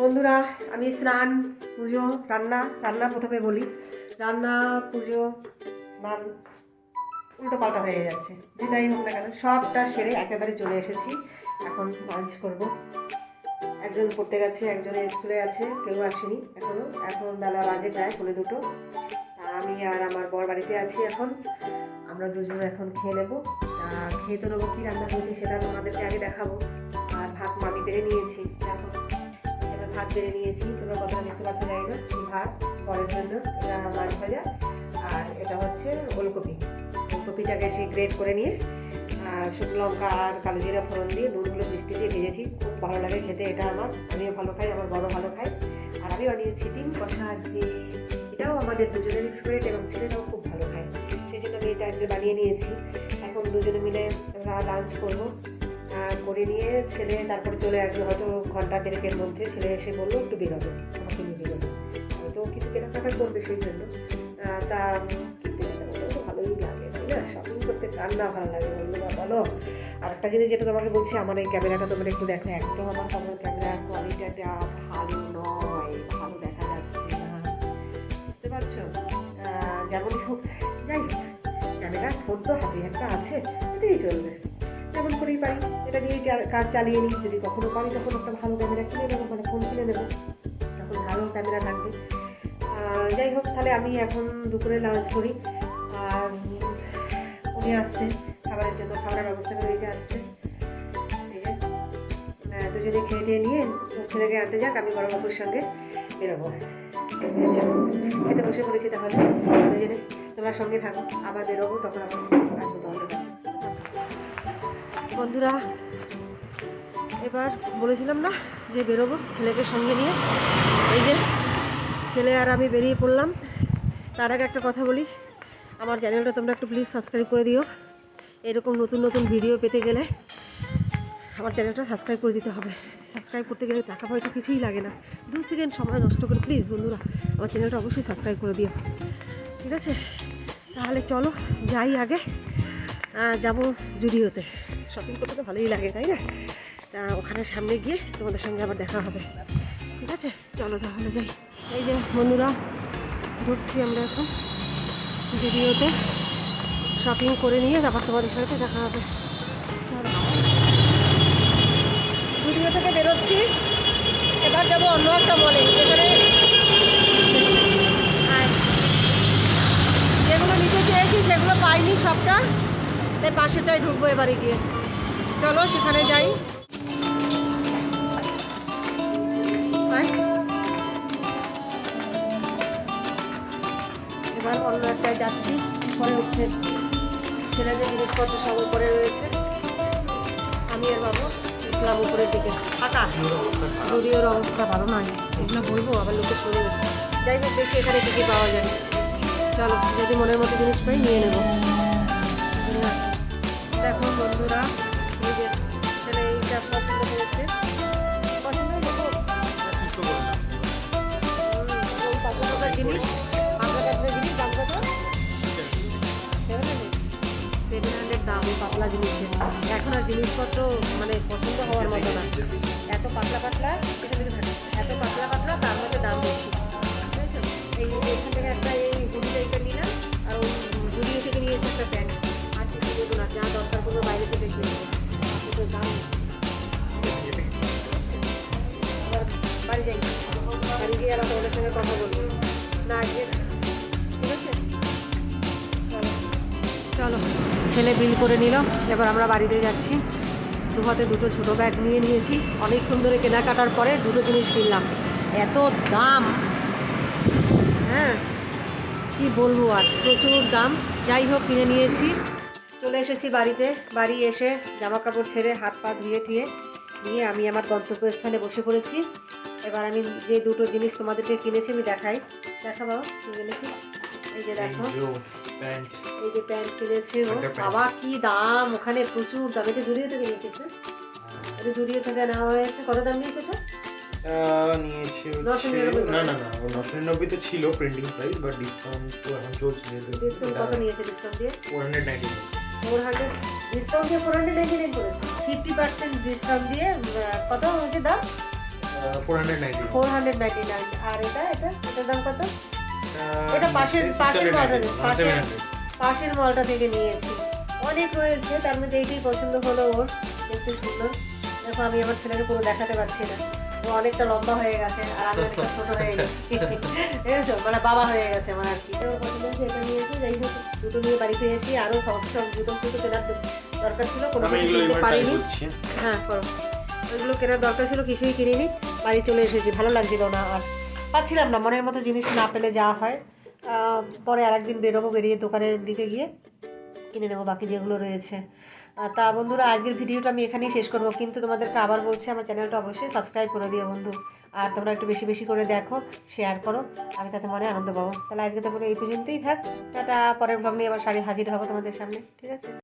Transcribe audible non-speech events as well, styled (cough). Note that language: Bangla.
বন্ধুরা, আমি স্নান, পুজো, রান্না রান্না প্রথমে বলি। রান্না, পুজো, স্নান, উল্টো পাল্টা হয়ে যাচ্ছে। যেটাই হোক না কেন, সবটা সেরে একেবারে চলে এসেছি। এখন লাঞ্চ করব। একজন পড়তে গেছে, একজন স্কুলে আছে, কেউ আসেনি এখনও এখন বেলা বাজে প্রায় পৌনে দুটো। আমি আর আমার বর বাড়িতে আছি এখন। আমরা দুজন এখন খেয়ে নেব। খেয়ে তো নেব কী রান্না করেছি সেটা তোমাদেরকে আগে দেখাবো। আর ভাত মামি বেড়ে নিয়েছি দেখো ভাত বেড়ে নিয়েছি তোমরা কথা দেখতে পাচ্ছ যাই না ভাত, পরের জন্য এটা মাছ ভাজা, আর এটা হচ্ছে ওলকপি। ওলকপিটাকে সেই গ্রেট করে নিয়ে আর শুকনো লঙ্কা আর কালো জিরা ফোড়ন দিয়ে, নুনগুলো মিষ্টি দিয়ে ভেজেছি। খুব ভালো লাগে খেতে, এটা আমার, আমিও ভালো খাই, আমার বড় ভালো খাই আর আমি বানিয়েছি ডিম কষা আজকে এটাও আমাদের দুজনের ফেভারিট এবং ছেলেটাও খুব ভালো খায়। সেই জন্য আমি এটা আজকে বানিয়ে নিয়েছি, এখন দুজনে মিলে লাঞ্চ করব। করে নিয়ে ছেলে তারপরে চলে আসবে। হয়তো ঘণ্টা দেড়েকের মধ্যে ছেলে এসে বলল, একটু বেরোবে, আমাকে নিয়ে বেরোবে হয়তো কিছু কেনাকাটা করবে সেই জন্য। তা ভালোই লাগে না? করতে কার না ভালো লাগে বলল বা বলো। আর একটা জিনিস যেটা তোমাকে বলছি, আমার এই ক্যামেরাটা তোমরা একটু দেখো, একদম আমার তোমার ক্যামেরার কোয়ালিটিটা ভালো নয়, ভালো দেখা যাচ্ছে না। বুঝতে পারছ? যেমনই হোক, যাই হোক ক্যামেরা ফোন তো হাতে একটা আছে, এটাই চলবে। যেমন করেই পারি এটা দিয়ে কাজ চালিয়ে নিই। যদি কখনো পারি তখন একটা ভালো ক্যামেরা কিনে নেব মানে ফোন কিনে নেব। তখন ভালো ক্যামেরা থাকবে। যাই হোক তাহলে আমি এখন দুপুরে লাঞ্চ করি। আর উনি আসছে খাবারের জন্য খাবারের ব্যবস্থা করে দিতে আসছে ঠিক আছে আহ, দুজনে খেয়ে টেয়ে নিয়ে ছেলেকে আনতে যাক আমি বড় বাবুর সঙ্গে বেরোবো। আচ্ছা, খেতে বসে পড়েছি তাহলে দুজনে। তোমরা সঙ্গে থাকো আবার বেরোবো তখন আবার আসব তোমাদের। বন্ধুরা, এবার বলেছিলাম না যে বেরোবো ছেলেকে সঙ্গে নিয়ে। এই যে ছেলে আর আমি বেরিয়ে পড়লাম। তার আগে একটা কথা বলি, আমার চ্যানেলটা তোমরা একটু প্লিজ সাবস্ক্রাইব করে দিও। এরকম নতুন নতুন ভিডিও পেতে গেলে আমার চ্যানেলটা সাবস্ক্রাইব করে দিতে হবে। সাবস্ক্রাইব করতে গেলে টাকা পয়সা কিছুই লাগে না। দু সেকেন্ড সময় নষ্ট করে প্লিজ বন্ধুরা, আমার চ্যানেলটা অবশ্যই সাবস্ক্রাইব করে দিও। ঠিক আছে? তাহলে চলো, যাই আগে। যাব জুডিওতে শপিং করতে তো ভালোই লাগে, তাই না? তা ওখানে সামনে গিয়ে তোমাদের সঙ্গে আবার দেখা হবে। ঠিক আছে? চলো তাহলে যাই। এই যে বন্ধুরা, ঘুরছি আমরা এখন জুডিওতে শপিং করে নিয়ে তারপর তোমাদের সাথে দেখা হবে। চলো। জুডিও থেকে বেরোচ্ছি। এবার যাব অন্য একটা মলে এখানে। যেগুলো নিতে চেয়েছি সেগুলো পাইনি সবটা। তাই পাশেরটাই ঢুকবো এবারে গিয়ে। চলো, সেখানে যাই। এবার অন্য একটায় যাচ্ছি। উঠে ছেলেদের জিনিসপত্র সব উপরে রয়েছে। আমি আর বাবু উঠলাম উপরের দিকে। ফাঁকা জুডিওর অবস্থা ভালো নয়। এগুলো বলব, আবার লোকে শুনে যাই হোক, দেখি এখানে কী কী পাওয়া যায়। চলো, যদি মনের মতো জিনিস পাই, নিয়ে নেব। দেখো বন্ধুরা, এই ছেলে এইটা পছন্দ পছন্দ হয়েছে জিনিস পাতলা পাতলা জিনিস, দাম কত? সেভেন হান্ড্রেড দাম পাতলা জিনিসের এখন আর জিনিসপত্র মানে পছন্দ হওয়ার মতো না। এত পাতলা পাতলা এত পাতলা পাতলা, তার মধ্যে দাম বেশি? এই এখান থেকে গিয়ে সঙ্গে কথা বলব। না চলো। চলো। ছেলে বিল করে নিল, এবার আমরা বাড়িতে যাচ্ছি। দু হাতে দুটো ছোটো ব্যাগ নিয়ে নিয়েছি। অনেকক্ষণ ধরে কেনাকাটার পরে দুটো জিনিস কিনলাম। এত দাম! হ্যাঁ কি বলব আর, প্রচুর দাম। যাই হোক, কিনে নিয়েছি। চলে এসেছি বাড়িতে। বাড়ি এসে জামা কাপড় ছেড়ে হাত পা ধুয়ে ধুয়ে নিয়ে আমি আমার গন্তব্যস্থানে বসে পড়েছি। এবার আমি যে দুটো জিনিস তোমাদেরকে কিনেছি আমি দেখাই। দেখা বাবা কি কিনেছিস? এই যে দেখো। এই যে প্যান্ট কিনেছি। বাবা কি দাম! ওখানে প্রচুর দাম। এটা জুড়িয়ে থেকে নিয়েছিস না? এটা জুড়িয়ে থেকে নেওয়া হয়েছে। কত দাম নিয়েছে এটা? নিয়েছে নশো হচ্ছে নিরানব্বই না না না নশো নিরানব্বই তো ছিল প্রিন্টিং প্রাইস বাট ডিসকাউন্ট তো এখন চলছে কত নিয়েছে ডিসকাউন্ট দিয়ে? Four hundred ninety four hundred discount দিয়ে ফোর হান্ড্রেড নাইনটি নাইন করেছে। ফিফটি পার্সেন্ট ডিসকাউন্ট দিয়ে কত হয়েছে দাম? ফোর হান্ড্রেড নাইনটি নাইন আর এটা এটা এটার দাম কত? এটা পাশের পাশের মলটা পাশের পাশের মলটা থেকে নিয়েছি। অনেক রয়েছে তার মধ্যে এইটাই পছন্দ হলো ওর। দেখতে সুন্দর। দেখো আমি আমার ছেলেকে পুরো দেখাতে পারছি না। ও অনেকটা লম্বা হয়ে গেছে আর আমি অনেকটা ছোট হয়ে গেছি। (laughs) মানে বাবা হয়ে গেছে আমার আর কি। ওর পছন্দ হয়েছে এটা নিয়েছি যাই হোক দুটো নিয়ে বাড়িতে এসি আরও সব সব জুতো ফুটো কেনার দরকার ছিল কোনো কিছু কিনতে পারিনি। হ্যাঁ করো। ওইগুলো কেনার দরকার ছিল কিছুই কিনিনি। বাড়ি চলে এসেছি, ভালো লাগছিল না আর পাচ্ছিলাম না, মনের মতো জিনিস না পেলে যা হয়। পরে আরেকদিন বেরোবো, বেরিয়ে দোকানের দিকে গিয়ে কিনে নেব বাকি যেগুলো রয়েছে। তা বন্ধুরা, আজকের ভিডিওটা আমি এখানেই শেষ করব। কিন্তু তোমাদেরকে আবার বলছি, আমার চ্যানেলটা অবশ্যই সাবস্ক্রাইব করে দিও বন্ধু। আর তোমরা একটু বেশি বেশি করে দেখো শেয়ার করো, আমি তাতে মনে আনন্দ পাবো। তাহলে আজকে তো এই পর্যন্তই থাক। টাটা, পরের ব্লগ নিয়ে আবার শাড়ি হাজির হব তোমাদের সামনে, ঠিক আছে?